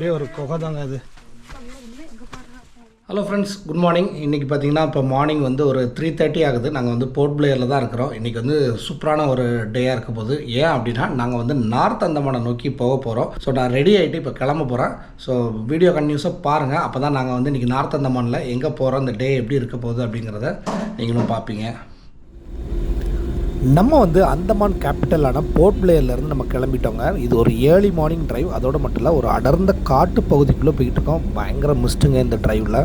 அப்படியே ஒரு குகை தாங்க அது. ஹலோ ஃப்ரெண்ட்ஸ் குட் மார்னிங் இன்றைக்கி பார்த்தீங்கன்னா இப்போ மார்னிங் வந்து ஒரு த்ரீ தேர்ட்டி ஆகுது. நாங்கள் வந்து போர்ட் பிளேயரில் தான் இருக்கிறோம். இன்றைக்கி வந்து சூப்பரான ஒரு டேயாக இருக்க போது ஏன் அப்படின்னா நாங்கள் வந்து நார்த் அந்தமான நோக்கி போக போகிறோம் ஸோ நான் ரெடி ஆகிட்டு இப்போ கிளம்ப போகிறேன் ஸோ வீடியோ கன்யூஸாக பாருங்கள் அப்போ தான் நாங்கள் வந்து இன்றைக்கி நார்த் அந்தமானில் எங்கே போகிறோம் அந்த டே எப்படி இருக்க போகுது அப்படிங்கிறத நீங்களும் பார்ப்பீங்க நம்ம வந்து அந்தமான் கேபிட்டலான போர்ட் பிளேயர்லேருந்து நம்ம கிளம்பிட்டோங்க. இது ஒரு ஏர்லி மார்னிங் டிரைவ் அதோடு மட்டும் இல்லை ஒரு அடர்ந்த காட்டு பகுதிக்குள்ளே போயிட்டு இருக்கோம் பயங்கர மிஸ்ட்டுங்க இந்த டிரைவில்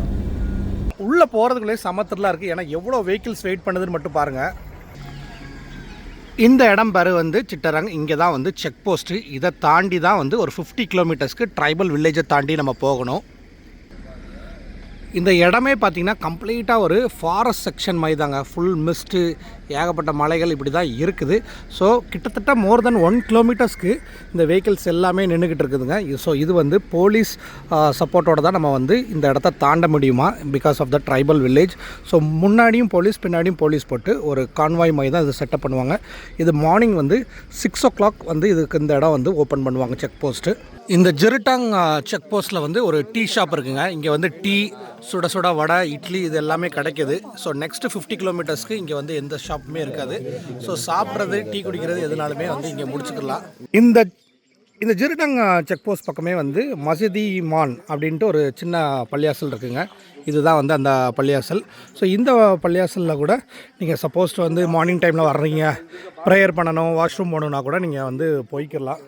உள்ளே போகிறதுக்குள்ளே சமத்திரலாம் இருக்குது ஏன்னா எவ்வளோ வெஹிக்கிள்ஸ் வெயிட் பண்ணுதுன்னு மட்டும் பாருங்கள் இந்த இடம் பேர் வந்து சிட்டரங் இங்கே தான் வந்து செக் போஸ்ட்டு இதை தாண்டி தான் வந்து ஒரு ஃபிஃப்டி கிலோமீட்டர்ஸ்க்கு ட்ரைபல் வில்லேஜை தாண்டி நம்ம போகணும். இந்த இடமே பார்த்தீங்கன்னா கம்ப்ளீட்டாக ஒரு ஃபாரஸ்ட் செக்ஷன் மாதிரி தாங்க ஃபுல் மிஸ்ட்டு ஏகப்பட்ட மலைகள் இப்படி தான் இருக்குது. ஸோ கிட்டத்தட்ட மோர் தென் ஒன் கிலோமீட்டர்ஸ்க்கு இந்த வெஹிக்கிள்ஸ் எல்லாமே நின்றுக்கிட்டு இருக்குதுங்க. ஸோ இது வந்து போலீஸ் சப்போர்ட்டோட தான் நம்ம வந்து இந்த இடத்த தாண்ட முடியுமா? Because of the tribal village so முன்னாடியும் போலீஸ் பின்னாடியும் போலீஸ் போட்டு ஒரு கான்வாய் மாதிரி தான் இது செட்டப் பண்ணுவாங்க. இது மார்னிங் வந்து சிக்ஸ் ஓ கிளாக் வந்து இதுக்கு இந்த இடம் வந்து ஓப்பன் பண்ணுவாங்க செக் போஸ்ட்டு இந்த ஜெருட்டாங் செக் போஸ்ட்டில் வந்து ஒரு டீ ஷாப் இருக்குங்க. இங்கே வந்து டீ சுட சுட வடை இட்லி இது எல்லாமே கிடைக்குது. ஸோ நெக்ஸ்ட்டு ஃபிஃப்டி கிலோமீட்டர்ஸ்க்கு இங்கே வந்து எந்த ஷாப் ஷாப்புமே இருக்காது. ஸோ சாப்பிட்றது டீ குடிக்கிறது எதுனாலுமே வந்து இங்கே முடிச்சுக்கலாம் இந்த இந்த ஜிருடங் செக் போஸ்ட் பக்கமே வந்து மசிதி மான் அப்படின்ட்டு ஒரு சின்ன பள்ளியாசல் இருக்குங்க. இதுதான் வந்து அந்த பள்ளியாசல். ஸோ இந்த பள்ளியாசலில் கூட நீங்கள் சப்போஸ் வந்து மார்னிங் டைமில் வர்றீங்க. ப்ரேயர் பண்ணணும் வாஷ்ரூம் போகணுன்னா கூட நீங்கள் வந்து போய்க்கிடலாம்.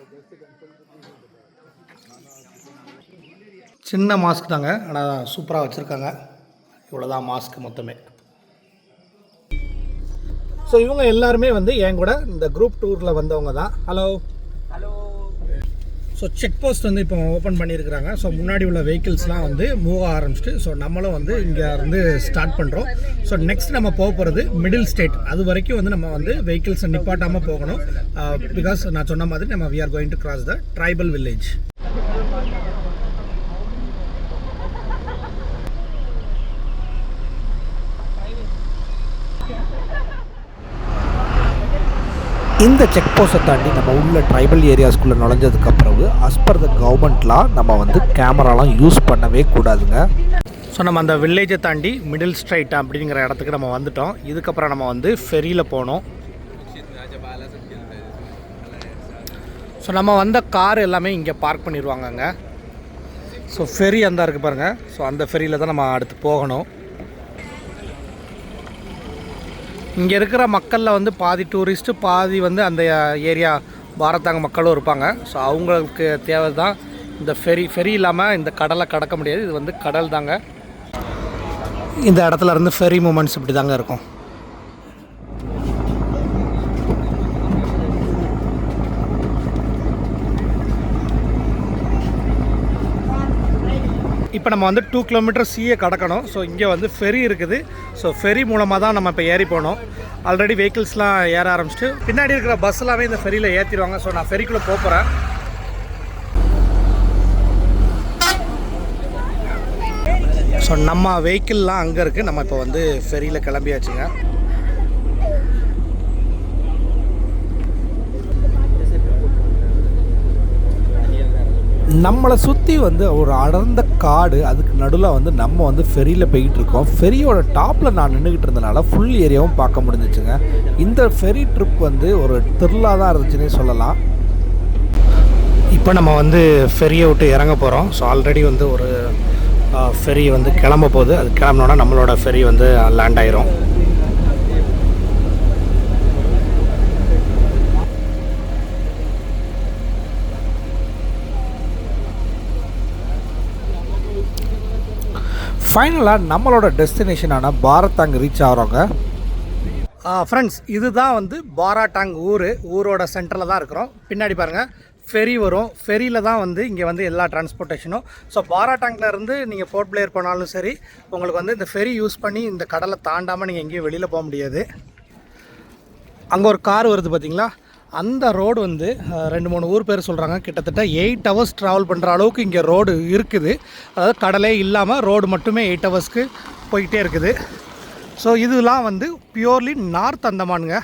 சின்ன மாஸ்க் தாங்க. ஆனால் சூப்பராக வச்சுருக்காங்க. இவ்வளோதான் மாஸ்க் மொத்தமே. ஸோ இவங்க எல்லாருமே வந்து என் கூட இந்த குரூப் டூரில் வந்தவங்க தான். Hello hello so check post வந்து இப்போ ஓப்பன் பண்ணியிருக்கிறாங்க. ஸோ முன்னாடி உள்ள வெஹிக்கிள்ஸ்லாம் வந்து மூவ் ஆரம்பிச்சிட்டு ஸோ நம்மளும் வந்து இங்கே இருந்து ஸ்டார்ட் பண்ணுறோம் ஸோ நெக்ஸ்ட் நம்ம போக போகிறது மிடில் ஸ்டேட் அது வரைக்கும் வந்து நம்ம வந்து வெஹிக்கிள்ஸை நிப்பாட்டாமல் போகணும். பிகாஸ் நான் சொன்ன மாதிரி நம்ம we are going to cross the tribal village இந்த செக் போஸ்ட்டை தாண்டி நம்ம உள்ள ட்ரைபல் ஏரியாஸ்குள்ளே நுழைஞ்சதுக்கு பிறகு அஸ் பர் த கவர்மெண்ட்லாம் நம்ம வந்து கேமராலாம் யூஸ் பண்ணவே கூடாதுங்க. ஸோ நம்ம அந்த வில்லேஜை தாண்டி மிடில் ஸ்ட்ரைட் அப்படிங்கிற இடத்துக்கு நம்ம வந்துட்டோம். இதுக்கப்புறம் நம்ம வந்து ஃபெரியில் போனோம். ஸோ நம்ம வந்த கார் எல்லாமே இங்கே பார்க் பண்ணிடுவாங்கங்க ஸோ ஃபெரி அந்த இருக்குது பாருங்கள் ஸோ அந்த ஃபெரியில் தான் நம்ம அடுத்து போகணும். இங்கே இருக்கிற மக்களில் வந்து பாதி டூரிஸ்ட்டு பாதி வந்து அந்த ஏரியா பாரத்தாங்க மக்களும் இருப்பாங்க. ஸோ அவங்களுக்கு தேவை தான் இந்த ஃபெரி ஃபெரி இல்லாமல் இந்த கடலை கடக்க முடியாது. இது வந்து கடல் தாங்க இந்த இடத்துல இருந்து ஃபெரி மூமெண்ட்ஸ் இப்படி தாங்க இருக்கும். இப்போ நம்ம வந்து டூ கிலோமீட்டர் சிஏ கடக்கணும். ஸோ இங்கே வந்து ஃபெரி இருக்குது. ஸோ ஃபெரி மூலமாக தான் நம்ம இப்போ ஏறி போனோம் ஆல்ரெடி வெஹிக்கிள்ஸ்லாம் ஏற ஆரம்பிச்சிட்டு பின்னாடி இருக்கிற பஸ் எல்லாமே இந்த ஃபெரியில் ஏற்றிடுவாங்க ஸோ நான் ஃபெரிக்குள்ளே போகிறேன் ஸோ நம்ம வெஹிக்கிள்லாம் அங்கே இருக்குது நம்ம இப்போ வந்து ஃபெரியில் கிளம்பியாச்சுங்க. நம்மளை சுற்றி வந்து ஒரு அடர்ந்த காடு அதுக்கு நடுவில் வந்து நம்ம வந்து ஃபெரியில் போய்கிட்டு இருக்கோம் ஃபெரியோட டாப்பில் நான் நின்றுக்கிட்டு இருந்தனால ஃபுல் ஏரியாவும் பார்க்க முடிஞ்சிச்சுங்க. இந்த ஃபெரி ட்ரிப் வந்து ஒரு திருவிழா தான் இருந்துச்சுன்னே சொல்லலாம். இப்போ நம்ம வந்து ஃபெரியை விட்டு இறங்க போகிறோம் ஸோ ஆல்ரெடி வந்து ஒரு ஃபெரி வந்து கிளம்ப போகுது. அது கிளம்பினோன்னா நம்மளோட ஃபெரி வந்து லேண்ட் ஆயிரும். ஃபைனலாக நம்மளோட டெஸ்டினேஷனான பாரத்தாங் ரீச் ஆகிறோங்க. ஃப்ரெண்ட்ஸ் இதுதான் வந்து பாராட்டாங் ஊர். ஊரோட சென்டரில் தான் இருக்கிறோம். பின்னாடி பாருங்கள் ஃபெரி வரும். ஃபெரியில் தான் வந்து இங்கே வந்து எல்லா டிரான்ஸ்போர்ட்டேஷனும் ஸோ பாராட்டாங்கில் இருந்து நீங்கள் போர்ட் பிளேயர் போனாலும் சரி உங்களுக்கு வந்து இந்த ஃபெரி யூஸ் பண்ணி இந்த கடலை தாண்டாமல் நீங்கள் எங்கேயும் வெளியில் போக முடியாது. அங்கே ஒரு கார் வருது பார்த்தீங்களா அந்த ரோடு வந்து ரெண்டு மூணு ஊர் பேர் சொல்கிறாங்க கிட்டத்தட்ட எயிட் ஹவர்ஸ் ட்ராவல் பண்ணுற அளவுக்கு இங்கே ரோடு இருக்குது. அதாவது கடலே இல்லாமல் ரோடு மட்டுமே எயிட் ஹவர்ஸ்க்கு போய்கிட்டே இருக்குது. ஸோ இதெல்லாம் வந்து பியூர்லி நார்த் அந்தமானுங்க.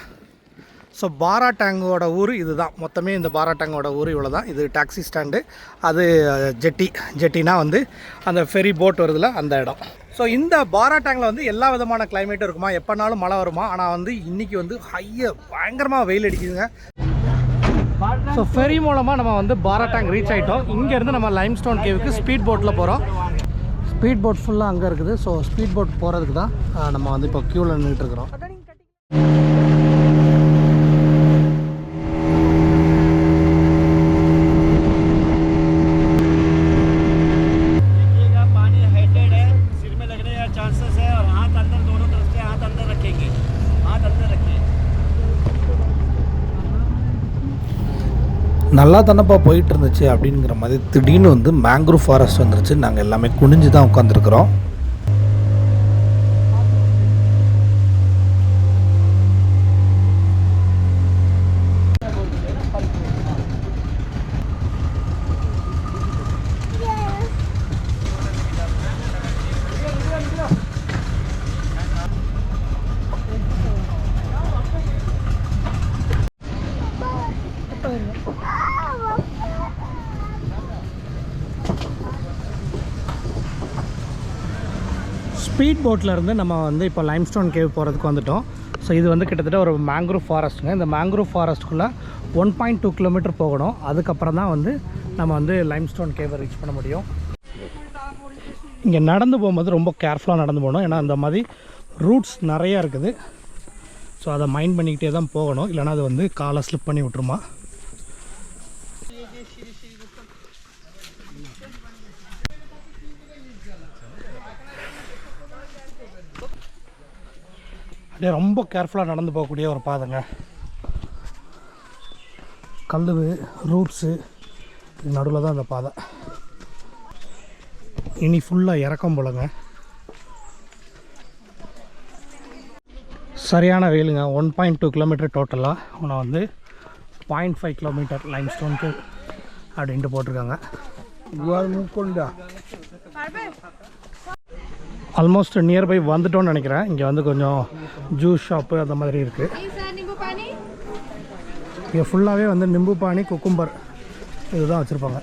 ஸோ பாரா டேங்கோட ஊர் இதுதான். மொத்தமே இந்த பாரா டேங்கோட ஊர் இவ்வளோ தான் இது டாக்ஸி ஸ்டாண்டு அது ஜெட்டி ஜெட்டினா வந்து அந்த ஃபெரி போட் வருதுல அந்த இடம். ஸோ இந்த பாரா டேங்கில் வந்து எல்லா விதமான கிளைமேட்டும் இருக்குமா? எப்போனாலும் மழை வருமா? ஆனால் வந்து இன்றைக்கி வந்து ஹைய பயங்கரமாக வெயில் அடிக்குதுங்க. ஸோ ஃபெரி மூலமாக நம்ம வந்து பாரா டேங்க் ரீச் ஆகிட்டோம் இங்கேருந்து நம்ம லைம் ஸ்டோன் கேவுக்கு ஸ்பீட் போட்டில் போகிறோம் ஸ்பீட் போட் ஃபுல்லாக அங்கே இருக்குது. ஸோ ஸ்பீட் போட் போகிறதுக்கு தான் நம்ம வந்து இப்போ க்யூவில் நின்றுட்டு இருக்கிறோம். நல்லா தானப்பா போயிட்டு இருந்துச்சு அப்படிங்கிற மாதிரி திடீர்னு வந்து மேங்க்ரூவ் ஃபாரஸ்ட் வந்துருச்சு. நாங்கள் எல்லாமே குனிஞ்சு தான் உட்காந்துருக்குறோம் ஸ்பீட் போட்டில் இருந்து நம்ம வந்து இப்போ லைம்ஸ்டோன் கேவ் போகிறதுக்கு வந்துட்டோம். ஸோ இது வந்து கிட்டத்தட்ட ஒரு மேங்க்ரூவ் ஃபாரஸ்ட்டுங்க இந்த மேங்க்ரூவ் ஃபாரஸ்ட்டுக்குள்ளே ஒன் பாயிண்ட் டூ கிலோமீட்டர் போகணும். அதுக்கப்புறம் தான் வந்து நம்ம வந்து லைம்ஸ்டோன் கேவை ரீச் பண்ண முடியும். இங்கே நடந்து போகும்போது ரொம்ப கேர்ஃபுல்லாக நடந்து போகணும். ஏன்னா அந்த மாதிரி ரூட்ஸ் நிறையா இருக்குது. ஸோ அதை மைண்ட் பண்ணிக்கிட்டே தான் போகணும். இல்லைனா அது வந்து காலை ஸ்லிப் பண்ணி விட்டுருமா. ரொம்ப கேர்ஃபுல்லாக நடந்து போகக்கூடிய ஒரு பாதைங்க. கல் ரூட்ஸு இது நடுவில் தான் அந்த பாதை. இனி ஃபுல்லாக இறக்கம் போலங்க. சரியான வெயிலுங்க. ஒன் பாயிண்ட் டூ கிலோமீட்டர் டோட்டலாக உன்னை வந்து பாயிண்ட் ஃபைவ் கிலோமீட்டர் லைம் ஸ்டோனுக்கு அப்படின்ட்டு போட்டிருக்காங்க. ஆல்மோஸ்ட் நியர்பை வந்துட்டோன்னு நினைக்கிறேன். இங்கே வந்து கொஞ்சம் ஜூஸ் ஷாப்பு அந்த மாதிரி இருக்குது? இங்கே ஃபுல்லாகவே வந்து நிம்பு பானி குக்கும்பர் இதுதான் வச்சுருப்பாங்க.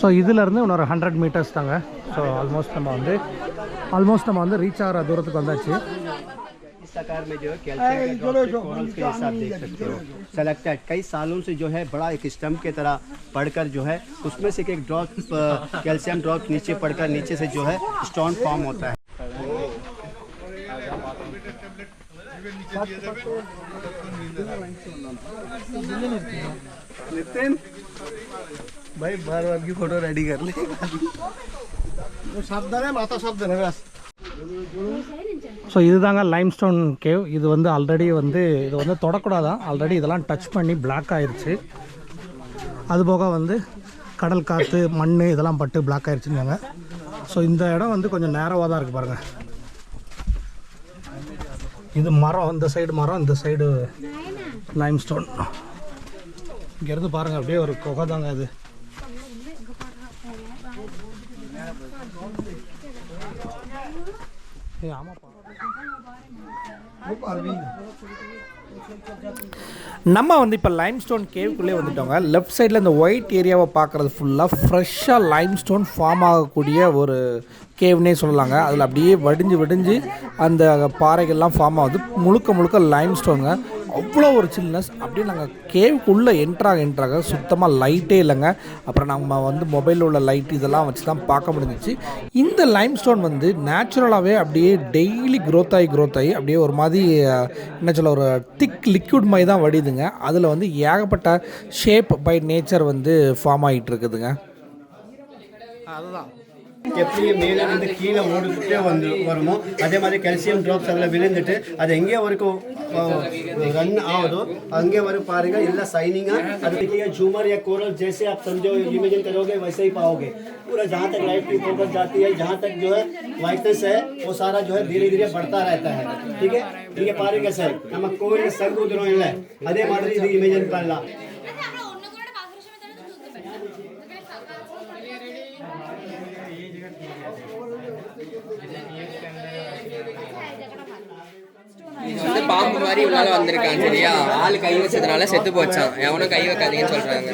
ஸோ இதிலேருந்து இன்னொரு ஹண்ட்ரட் மீட்டர்ஸ் தாங்க ஸோ ஆல்மோஸ்ட் நம்ம வந்து ஆல்மோஸ்ட் நம்ம வந்து ரீச் ஆகிற தூரத்துக்கு வந்தாச்சு इस आकार में जो है कैल्शियम का ड्रॉप से कोरल्स के हिसाब देख सकते हो। सेलेक्टेड कई सालों से जो है बड़ा एक स्टम्प की तरह पढ़कर जो है उसमें से एक ड्रॉप कैल्शियम ड्रॉप नीचे पड़कर नीचे से जो है स्टोन फॉर्म होता है। नितिन भाई बार बार की फ़ोटो रेडी कर ले। वो सावधान है माता सावधान है बस। ஸோ இதுதாங்க லைம்ஸ்டோன் கேவ் இது வந்து ஆல்ரெடி வந்து இது வந்து தொடக்கூடாதான். ஆல்ரெடி இதெல்லாம் டச் பண்ணி பிளாக் ஆயிடுச்சு அதுபோக வந்து கடல் காற்று மண் இதெல்லாம் பட்டு பிளாக் ஆயிடுச்சுங்க ஸோ இந்த இடம் வந்து கொஞ்சம் நேரவாக தான் இருக்குது பாருங்கள் இது மரம் இந்த சைடு மரம் இந்த சைடு லைம்ஸ்டோன் இங்கேருந்து பாருங்கள் அப்படியே ஒரு குகை தாங்க இது. ஆமாப்பா. நம்ம வந்து இப்போ லைம்ஸ்டோன் கேவுக்குள்ளே வந்துட்டோங்க. லெஃப்ட் சைடில் இந்த ஒயிட் ஏரியாவை பார்க்குறது ஃபுல்லாக ஃப்ரெஷ்ஷாக லைம் ஸ்டோன் ஃபார்ம் ஆகக்கூடிய ஒரு கேவ்னே சொல்லலாங்க. அதில் அப்படியே வடிஞ்சு வடிஞ்சு அந்த பாறைகள்லாம் ஃபார்ம் ஆகுது. முழுக்க முழுக்க லைம் ஸ்டோனுங்க அவ்வளோ ஒரு சில்னஸ் அப்படியே நாங்கள் கேவுக்குள்ளே என்ட்ராக என்ட்ராக சுத்தமாக லைட்டே இல்லைங்க. அப்புறம் நம்ம வந்து மொபைலில் உள்ள லைட் இதெல்லாம் வச்சு தான் பார்க்க முடிஞ்சிச்சு. இந்த லைம்ஸ்டோன் வந்து நேச்சுரலாகவே அப்படியே டெய்லி க்ரோத் ஆகி க்ரோத் ஆகி அப்படியே ஒரு மாதிரி என்ன சொல்ல ஒரு திக் லிக்விட் மாதிரி தான் வடிதுங்க அதில் வந்து ஏகப்பட்ட ஷேப் பை நேச்சர் வந்து ஃபார்ம் ஆகிட்டு இருக்குதுங்க. அதுதான். எப்படி மேலேருந்து கீழே ஓடிக்கிட்டே வந்து வருமோ அதே மாதிரி கல்சியம் ட்ராப்ஸ் அதில் விழுந்துட்டு அது எங்கே வரைக்கும் ரன் ஆகுதோ அங்கே வரும் பாருங்க இல்லை சைனிங்காக அதுக்கு झूमर या कोरल जैसे आप समझो इमेजिन करोगे वैसे ही पाओगे पूरा जहाँ तक लाइट की फोकस जाती है जहाँ तक जो है वाइटनेस है वो सारा जो है धीरे धीरे बढ़ता रहता है ठीक है ಹೀಗೆ ಪಾರಿಕೆ ಸರ್ ನಮ್ಮ ಕೋವಿಡ್ ಸಂಘ ಉದ್ರೋಣ ಅದೇ ಮಾದರಿ ಇದು ಇಮೇಜನ್ ಕಾಣಲ್ಲ இந்த மாதிரி இவனால வந்திருக்கான் சரியா ஆள் கை வச்சதுனால செத்து போச்சான் எவனும் கை வைக்காதீங்கன்னு சொல்றாங்க.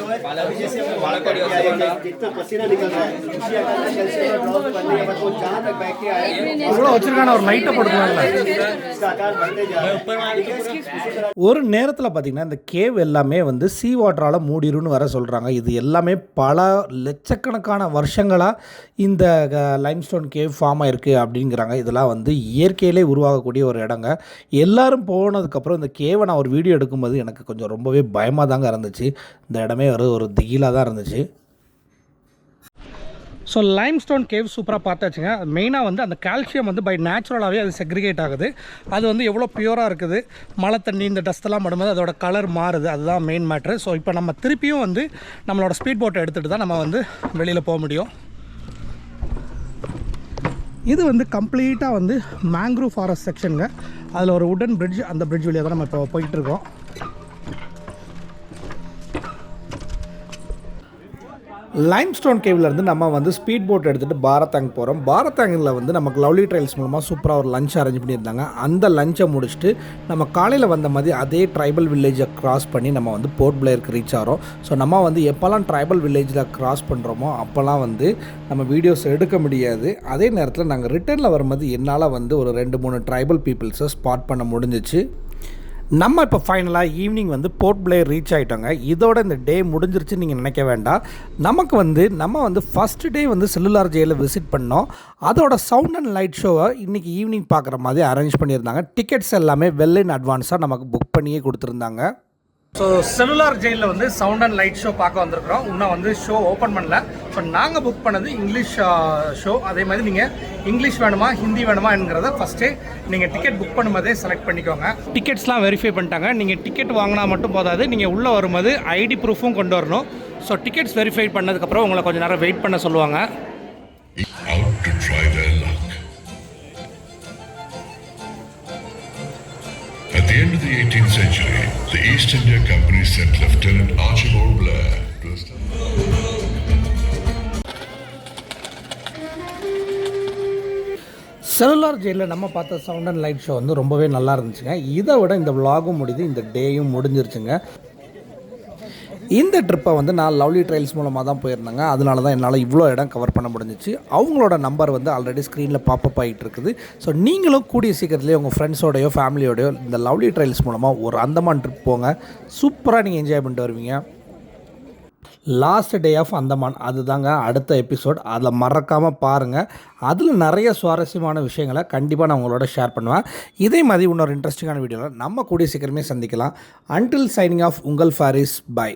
ஒரு நேரத்தில் பார்த்தீங்கன்னா இந்த கேவ் எல்லாமே வந்து சீ வாட்டரால் மூடிருன்னு வர சொல்கிறாங்க இது எல்லாமே பல லட்சக்கணக்கான வருஷங்களாக இந்த லைம்ஸ்டோன் கேவ் ஃபார்ம் ஆயிருக்கு அப்படிங்கிறாங்க. இதெல்லாம் வந்து இயற்கையிலே உருவாகக்கூடிய ஒரு இடங்க. எல்லாரும் போன போனதுக்கப்புறம் இந்த கேவை நான் ஒரு வீடியோ எடுக்கும்போது எனக்கு கொஞ்சம் ரொம்பவே பயமாக தாங்க இருந்துச்சு. இந்த இடமே ஒரு ஒரு திகிலாக தான் இருந்துச்சு. ஸோ லைம்ஸ்டோன் கேவ் சூப்பராக பார்த்தாச்சுங்க. மெயினாக வந்து அந்த கால்சியம் வந்து பை நேச்சுரலாகவே அது செக்ரிகேட் ஆகுது. அது வந்து எவ்வளோ பியூராக இருக்குது? மழை தண்ணி இந்த டஸ்ட்டெல்லாம் படும்போது அதோட கலர் மாறுது. அதுதான் மெயின் மேட்ரு ஸோ இப்போ நம்ம திருப்பியும் வந்து நம்மளோட ஸ்பீட் போட்டை எடுத்துகிட்டு தான் நம்ம வந்து வெளியில் போக முடியும். இது வந்து கம்ப்ளீட்டாக வந்து மேங்க்ரூவ் ஃபாரஸ்ட் செக்ஷனுங்க அதில் ஒரு உடன் பிரிட்ஜ் அந்த பிரிட்ஜ் வழியாக தான் நம்ம இப்போ போயிட்டுருக்கோம் லைம்ஸ்டோன் கேவ்லேருந்து நம்ம வந்து ஸ்பீட் போட் எடுத்துகிட்டு பாரத்தாங் போகிறோம் பாரத்தாங்கில் வந்து நமக்கு லவ்லி ட்ரைல்ஸ் மூலமாக சூப்பராக ஒரு லஞ்ச் அரேஞ்ச் பண்ணியிருந்தாங்க. அந்த லஞ்சை முடிச்சுட்டு நம்ம காலையில் வந்த மாதிரி அதே ட்ரைபல் வில்லேஜை க்ராஸ் பண்ணி நம்ம வந்து போர்ட் பிளேயருக்கு ரீச் ஆகிறோம் ஸோ நம்ம வந்து எப்போல்லாம் ட்ரைபல் வில்லேஜில் கிராஸ் பண்ணுறோமோ அப்போல்லாம் வந்து நம்ம வீடியோஸ் எடுக்க முடியாது. அதே நேரத்தில் நாங்கள் ரிட்டர்னில் வரும்போது என்னால் வந்து ஒரு ரெண்டு மூணு ட்ரைபல் பீப்புள்ஸை ஸ்பாட் பண்ண முடிஞ்சிச்சு. நம்ம இப்போ ஃபைனலாக ஈவினிங் வந்து போர்ட் பிளேயர் ரீச் ஆகிட்டோங்க இதோட இந்த டே முடிஞ்சிருச்சுன்னு நீங்கள் நினைக்க வேண்டாம். நமக்கு வந்து நம்ம வந்து ஃபஸ்ட்டு டே வந்து செல்லுலார் ஜெயிலில் விசிட் பண்ணோம். அதோட சவுண்ட் அண்ட் லைட் ஷோவை இன்றைக்கி ஈவினிங் பார்க்குற மாதிரி அரேஞ்ச் பண்ணியிருந்தாங்க. டிக்கெட்ஸ் எல்லாமே வெல் இன் அட்வான்ஸாக நமக்கு புக் பண்ணியே கொடுத்துருந்தாங்க. ஸோ செல்லுலார் ஜெயிலில் வந்து சவுண்ட் அண்ட் லைட் ஷோ பார்க்க வந்திருக்கிறோம். இன்னும் வந்து ஷோ ஓப்பன் பண்ணல. ஸோ நாங்கள் புக் பண்ணது இங்கிலீஷ் ஷோ அதே மாதிரி நீங்கள் இங்கிலீஷ் வேணுமா ஹிந்தி வேணுமாங்கிறத ஃபஸ்ட்டே நீங்கள் டிக்கெட் புக் பண்ணும்போதே செலக்ட் பண்ணிக்கோங்க. டிக்கெட்ஸ்லாம் வெரிஃபை பண்ணிட்டாங்க. நீங்கள் டிக்கெட் வாங்கினா மட்டும் போதாது. நீங்கள் உள்ளே வரும்போது ஐடி ப்ரூஃபும் கொண்டு வரணும். ஸோ டிக்கெட்ஸ் வெரிஃபை பண்ணதுக்கப்புறம் உங்களை கொஞ்சம் நேரம் வெயிட் பண்ண சொல்லுவாங்க. At the end of the 18th century, the East India Company sent Lieutenant Archibald Blair to establish. Cellular ஜெயிலில் நம்ம பார்த்த சவுண்ட் அண்ட் லைட் ஷோ வந்து ரொம்பவே நல்லா இருந்துச்சுங்க இதை விட இந்த vlog-உம் முடியுது இந்த டேயும் முடிஞ்சிருச்சுங்க இந்த ட்ரிப்பை வந்து நான் லவ்லி ட்ரைல்ஸ் மூலமாக தான் போயிருந்தேங்க. அதனால தான் என்னால் இவ்வளோ இடம் கவர் பண்ண முடிஞ்சிச்சு. அவங்களோட நம்பர் வந்து ஆல்ரெடி ஸ்க்ரீனில் பாப்பப் ஆகிட்டு இருக்குது. ஸோ நீங்களும் கூடிய சீக்கிரத்துலேயே உங்கள் ஃப்ரெண்ட்ஸோடையோ ஃபேமிலியோடையோ இந்த லவ்லி ட்ரைல்ஸ் மூலமாக ஒரு அந்தமான் ட்ரிப் போங்க. சூப்பராக நீங்கள் என்ஜாய் பண்ணிட்டு வருவீங்க. Last day of Andaman. அதுதாங்க அடுத்த எபிசோட் அதில் மறக்காமல் பாருங்கள் அதில் நிறைய சுவாரஸ்யமான விஷயங்களை கண்டிப்பாக நான் உங்களோட ஷேர் பண்ணுவேன். இதே மாதிரி இன்னொரு இன்ட்ரெஸ்டிங்கான வீடியோவில் நம்ம கூடிய சீக்கிரமே சந்திக்கலாம். அன்டில் சைனிங் ஆஃப் உங்கள் ஃபாரிஸ் பை